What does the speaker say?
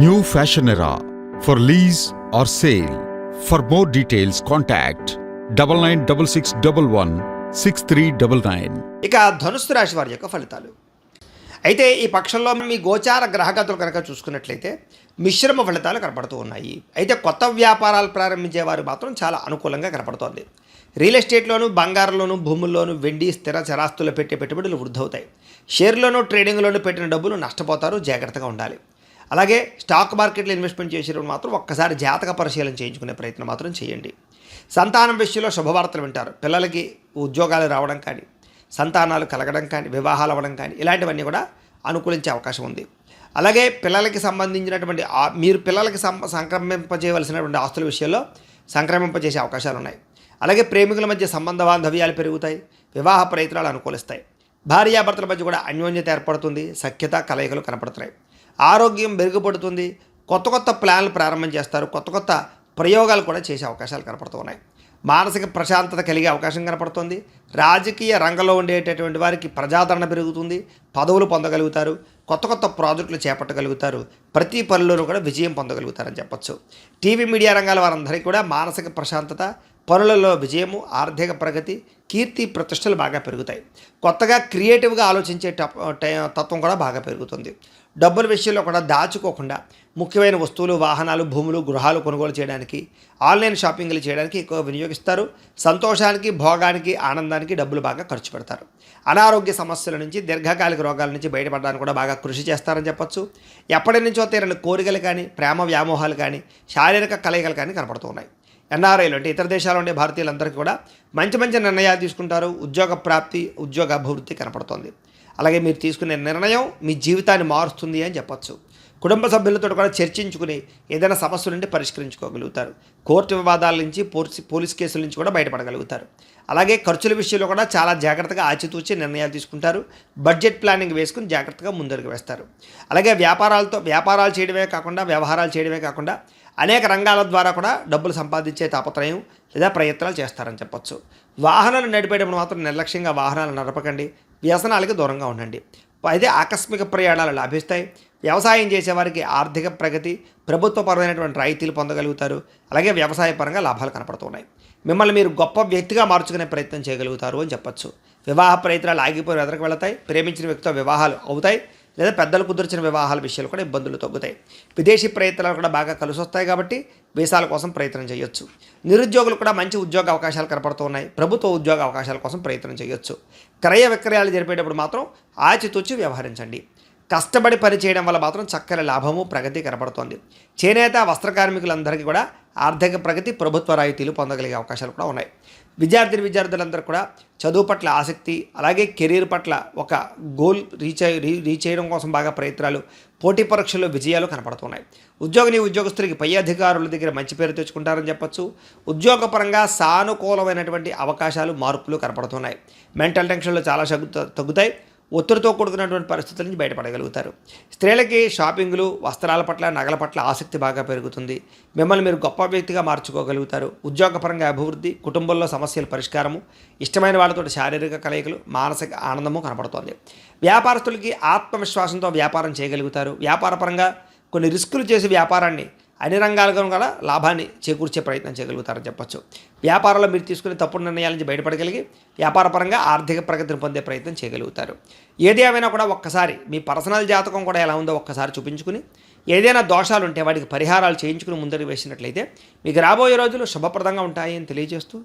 New fashion era for lease or sale for more details contact double nine double six double one six three double nine ఇక ధనుస్సు రాశి వారి యొక్క ఫలితాలు. అయితే ఈ పక్షంలో మీ గోచార గ్రహగతులు కనుక చూసుకున్నట్లయితే మిశ్రమ ఫలితాలు కనపడుతూ ఉన్నాయి. అయితే కొత్త వ్యాపారాలు ప్రారంభించే వారు మాత్రం చాలా అనుకూలంగా కనపడుతోంది. రియల్ ఎస్టేట్లోను బంగారంలోను భూముల్లోను వెండి స్థిర చరాస్తులు పెట్టే పెట్టుబడులు వృద్ధవుతాయి. షేర్లోను ట్రేడింగ్లోను పెట్టిన డబ్బులు నష్టపోతారు జాగ్రత్తగా ఉండాలి. అలాగే స్టాక్ మార్కెట్లో ఇన్వెస్ట్మెంట్ చేసేటప్పుడు మాత్రం ఒక్కసారి జాతక పరిశీలన చేయించుకునే ప్రయత్నం మాత్రం చేయండి. సంతానం విషయంలో శుభవార్తలు వింటారు. పిల్లలకి ఉద్యోగాలు రావడం కానీ సంతానాలు కలగడం కానీ వివాహాలు అవ్వడం కానీ ఇలాంటివన్నీ కూడా అనుకూలించే అవకాశం ఉంది. అలాగే పిల్లలకి సంబంధించినటువంటి మీరు పిల్లలకి సం సంక్రమింపజేయవలసినటువంటి ఆస్తుల విషయంలో సంక్రమింపజేసే అవకాశాలు ఉన్నాయి. అలాగే ప్రేమికుల మధ్య సంబంధ బాంధవ్యాలు పెరుగుతాయి. వివాహ ప్రయత్నాలు అనుకూలిస్తాయి. భార్యాభర్తల మధ్య కూడా అన్యోన్యత ఏర్పడుతుంది. సఖ్యత కలయికలు కనపడుతున్నాయి. ఆరోగ్యం మెరుగుపడుతుంది. కొత్త కొత్త ప్లాన్లు ప్రారంభం చేస్తారు. కొత్త కొత్త ప్రయోగాలు కూడా చేసే అవకాశాలు కనపడుతున్నాయి. మానసిక ప్రశాంతత కలిగే అవకాశం కనపడుతుంది. రాజకీయ రంగంలో ఉండేటటువంటి వారికి ప్రజాదరణ పెరుగుతుంది. పదవులు పొందగలుగుతారు. కొత్త కొత్త ప్రాజెక్టులు చేపట్టగలుగుతారు. ప్రతి పనిలోనూ కూడా విజయం పొందగలుగుతారని చెప్పచ్చు. టీవీ మీడియా రంగాల వారందరికీ కూడా మానసిక ప్రశాంతత పనులలో విజయము ఆర్థిక ప్రగతి కీర్తి ప్రతిష్టలు బాగా పెరుగుతాయి. కొత్తగా క్రియేటివ్గా ఆలోచించే టప్- తత్వం కూడా బాగా పెరుగుతుంది. డబ్బుల విషయంలో కూడా దాచుకోకుండా ముఖ్యమైన వస్తువులు వాహనాలు భూములు గృహాలు కొనుగోలు చేయడానికి ఆన్లైన్ షాపింగ్లు చేయడానికి ఎక్కువ వినియోగిస్తారు. సంతోషానికి భోగానికి ఆనందానికి డబ్బులు బాగా ఖర్చు పెడతారు. అనారోగ్య సమస్యల నుంచి దీర్ఘకాలిక రోగాల నుంచి బయటపడడానికి కూడా బాగా కృషి చేస్తారని చెప్పొచ్చు. ఎప్పటి నుంచో తీరని కోరికలు కానీ ప్రేమ వ్యామోహాలు కానీ శారీరక కలయికలు కానీ కనపడుతున్నాయి ఎన్ఆర్ఐలు అంటే ఇతర దేశాలు ఉండే భారతీయులందరికీ కూడా మంచి మంచి నిర్ణయాలు తీసుకుంటారు. ఉద్యోగ ప్రాప్తి ఉద్యోగ అభివృద్ధి కనపడుతోంది. అలాగే మీరు తీసుకునే నిర్ణయం మీ జీవితాన్ని మారుస్తుంది అని చెప్పచ్చు. కుటుంబ సభ్యులతో కూడా చర్చించుకుని ఏదైనా సమస్య నుండి పరిష్కరించుకోగలుగుతారు. కోర్టు వివాదాల నుంచి పోలీస్ పోలీస్ కేసుల నుంచి కూడా బయటపడగలుగుతారు. అలాగే ఖర్చుల విషయంలో కూడా చాలా జాగ్రత్తగా ఆచితూచి నిర్ణయాలు తీసుకుంటారు. బడ్జెట్ ప్లానింగ్ వేసుకుని జాగ్రత్తగా ముందడుగు వేస్తారు. అలాగే వ్యాపారాలతో వ్యాపారాలు చేయడమే కాకుండా వ్యవహారాలు చేయడమే కాకుండా అనేక రంగాల ద్వారా కూడా డబ్బులు సంపాదించే తాపత్రయం లేదా ప్రయత్నాలు చేస్తారని చెప్పొచ్చు. వాహనాలు నడిపేటప్పుడు మాత్రం నిర్లక్ష్యంగా వాహనాలు నడపకండి. వ్యసనాలకి దూరంగా ఉండండి. అదే ఆకస్మిక ప్రయాణాలు లాభిస్తాయి. వ్యవసాయం చేసేవారికి ఆర్థిక ప్రగతి ప్రభుత్వపరమైనటువంటి రాయితీలు పొందగలుగుతారు. అలాగే వ్యవసాయపరంగా లాభాలు కనపడుతున్నాయి. మిమ్మల్ని మీరు గొప్ప వ్యక్తిగా మార్చుకునే ప్రయత్నం చేయగలుగుతారు అని చెప్పొచ్చు. వివాహ ప్రయత్నాలు ఆగిపోయి ఎదరికి వెళతాయి. ప్రేమించిన వ్యక్తితో వివాహాలు అవుతాయి. లేదా పెద్దలు కుదిర్చిన వివాహాల విషయాలు కూడా ఇబ్బందులు తగ్గుతాయి. విదేశీ ప్రయత్నాలు కూడా బాగా కలిసి వస్తాయి కాబట్టి వీసాల కోసం ప్రయత్నం చేయొచ్చు. నిరుద్యోగులు కూడా మంచి ఉద్యోగ అవకాశాలు కనపడుతూ ఉన్నాయి ప్రభుత్వ ఉద్యోగ అవకాశాల కోసం ప్రయత్నం చేయొచ్చు. క్రయ విక్రయాలు జరిపేటప్పుడు మాత్రం ఆచితూచి వ్యవహరించండి. కష్టపడి పని చేయడం వల్ల మాత్రం చక్కని లాభము ప్రగతి కనబడుతోంది. చేనేత వస్త్ర కార్మికులందరికీ కూడా ఆర్థిక ప్రగతి ప్రభుత్వ రాయితీలు పొందగలిగే అవకాశాలు కూడా ఉన్నాయి. విద్యార్థిని విద్యార్థులందరూ కూడా చదువు పట్ల ఆసక్తి అలాగే కెరీర్ పట్ల ఒక గోల్ రీచ్ రీ రీచ్ చేయడం కోసం బాగా ప్రయత్నాలు పోటీ పరీక్షల్లో విజయాలు కనపడుతున్నాయి. ఉద్యోగిని ఉద్యోగస్తులకి పై అధికారుల దగ్గర మంచి పేరు తెచ్చుకుంటారని చెప్పొచ్చు. ఉద్యోగపరంగా సానుకూలమైనటువంటి అవకాశాలు మార్పులు కనపడుతున్నాయి. మెంటల్ టెన్షన్లు చాలా తగ్గుతాయి. ఒత్తిడితో కూడుకున్నటువంటి పరిస్థితుల నుంచి బయటపడగలుగుతారు. స్త్రీలకి షాపింగ్లు వస్త్రాల పట్ల నగల పట్ల ఆసక్తి బాగా పెరుగుతుంది. మిమ్మల్ని మీరు గొప్ప వ్యక్తిగా మార్చుకోగలుగుతారు. ఉద్యోగపరంగా అభివృద్ధి కుటుంబంలో సమస్యల పరిష్కారము ఇష్టమైన వాళ్ళతో శారీరక కలయికలు మానసిక ఆనందము కనపడుతోంది. వ్యాపారస్తులకి ఆత్మవిశ్వాసంతో వ్యాపారం చేయగలుగుతారు. వ్యాపారపరంగా కొన్ని రిస్కులు చేసి వ్యాపారాన్ని అన్ని రంగాలుగా కూడా లాభాన్ని చేకూర్చే ప్రయత్నం చేయగలుగుతారని చెప్పొచ్చు. వ్యాపారంలో మీరు తీసుకునే తప్పుడు నిర్ణయాల నుంచి బయటపడగలిగి వ్యాపారపరంగా ఆర్థిక ప్రగతిని పొందే ప్రయత్నం చేయగలుగుతారు. ఏది ఏమైనా కూడా ఒక్కసారి మీ పర్సనల్ జాతకం కూడా ఎలా ఉందో ఒక్కసారి చూపించుకుని ఏదైనా దోషాలు ఉంటే వాటికి పరిహారాలు చేయించుకుని ముందరికి వేసినట్లయితే మీకు రాబోయే రోజులు శుభప్రదంగా ఉంటాయని తెలియజేస్తూ